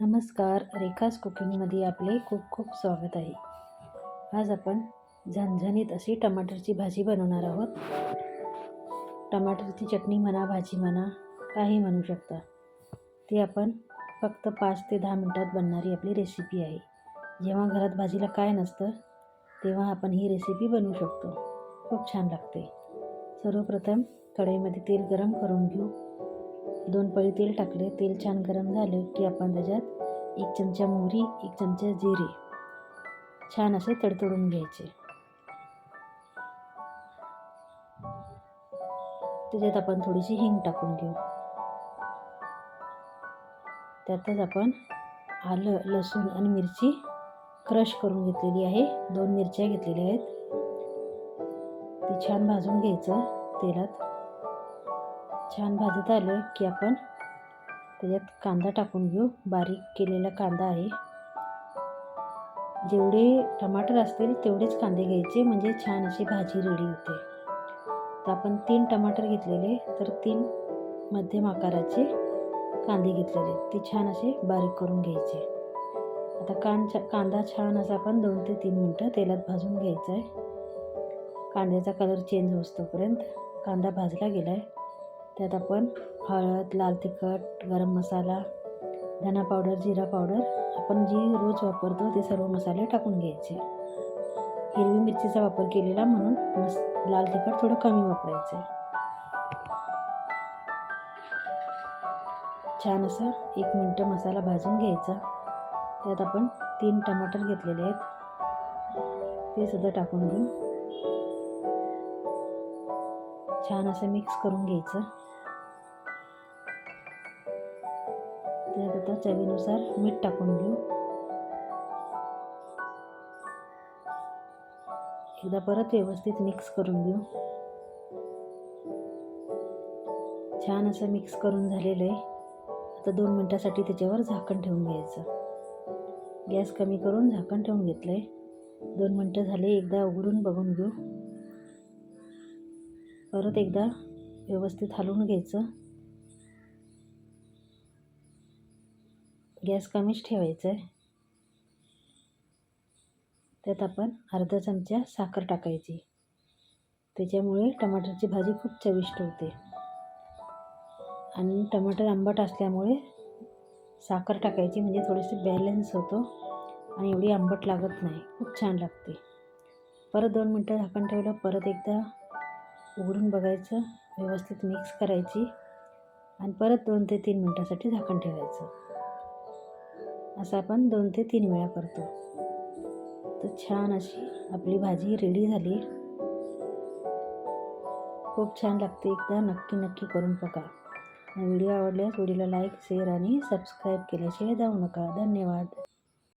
नमस्कार रेखाज कुकिंगमध्ये आपले खूप खूप स्वागत आहे. आज आपण झणझणीत अशी टमाटरची भाजी बनवणार आहोत. टमाटरची चटणी म्हणा भाजी म्हणा काही म्हणू शकता. ती आपण फक्त पाच ते दहा मिनटात बनणारी आपली रेसिपी आहे. जेव्हा घरात भाजीला काय नसतं तेव्हा आपण ही रेसिपी बनवू शकतो. खूप छान लागते. सर्वप्रथम कढईमध्ये तेल गरम करून घेऊ. दोन पळी तेल टाकले. तेल छान गरम झालं की आपण त्याच्यात एक चमचा मोहरी एक चमचा जिरे छान असे तडतडून घ्यायचे. त्याच्यात आपण थोडीशी हिंग टाकून घेऊ. त्यातच आपण आलं लसूण आणि मिरची क्रश करून घेतलेली आहे. दोन मिरच्या घेतलेल्या आहेत. ते छान भाजून घ्यायचं तेलात. छान भाजत आलं की आपण त्याच्यात कांदा टाकून घेऊ. बारीक केलेला कांदा आहे. जेवढे टमाटर असतील तेवढेच कांदे घ्यायचे. म्हणजे छान अशी भाजी रेडी होते. तर आपण तीन टमाटर घेतलेले. तर तीन मध्यम आकाराचे कांदे घेतलेले. ते छान असे बारीक करून घ्यायचे. आता कान कांदा छान असा आपण दोन ते तीन मिनटं तेलात भाजून घ्यायचा आहे. कांद्याचा कलर चेंज होतोपर्यंत कांदा भाजला गेला आहे त्यात आपण हळद लाल तिखट गरम मसाला धना पावडर जिरा पावडर आपण जी रोज वापरतो ते सर्व मसाले टाकून घ्यायचे. हिरवी मिरचीचा वापर केलेला म्हणून मस लाल तिखट थोडं कमी वापरायचं. छान असं एक मिनटं मसाला भाजून घ्यायचा. त्यात आपण तीन टमाटर घेतलेले आहेत. ते सुद्धा टाकून घेऊ. छान असं मिक्स करून घ्यायचं. त्यात आता चवीनुसार मीठ टाकून घेऊ. एकदा परत व्यवस्थित मिक्स करून घेऊ. छान असं मिक्स करून झालेलं आहे. आता दोन मिनटासाठी त्याच्यावर झाकण ठेवून घ्यायचं. गॅस कमी करून झाकण ठेवून घेतलं आहे दोन मिनटं झाले एकदा उघडून बघून घेऊ. परत एकदा व्यवस्थित हलवून घ्यायचं. गॅस कमीच ठेवायचा आहे. त्यात आपण अर्धा चमचा साखर टाकायची. त्याच्यामुळे टमाटरची भाजी खूप चविष्ट होते. आणि टमाटर आंबट असल्यामुळे साखर टाकायची म्हणजे थोडीशी बॅलन्स होतो आणि एवढी आंबट लागत नाही. खूप छान लागते. परत दोन मिनटं झाकण ठेवलं परत एकदा उघडून बघायचं व्यवस्थित मिक्स करायची आणि परत दोन ते तीन मिनटासाठी झाकण ठेवायचं. असं आपण दोन ते तीन वेळा करतो. तर छान अशी आपली भाजी रेडी झाली. खूप छान लागते एकदा नक्की नक्की करून बघा. व्हिडिओ आवडल्यास व्हिडिओला लाईक शेअर आणि सबस्क्राईब केल्याशिवाय जाऊ नका. धन्यवाद.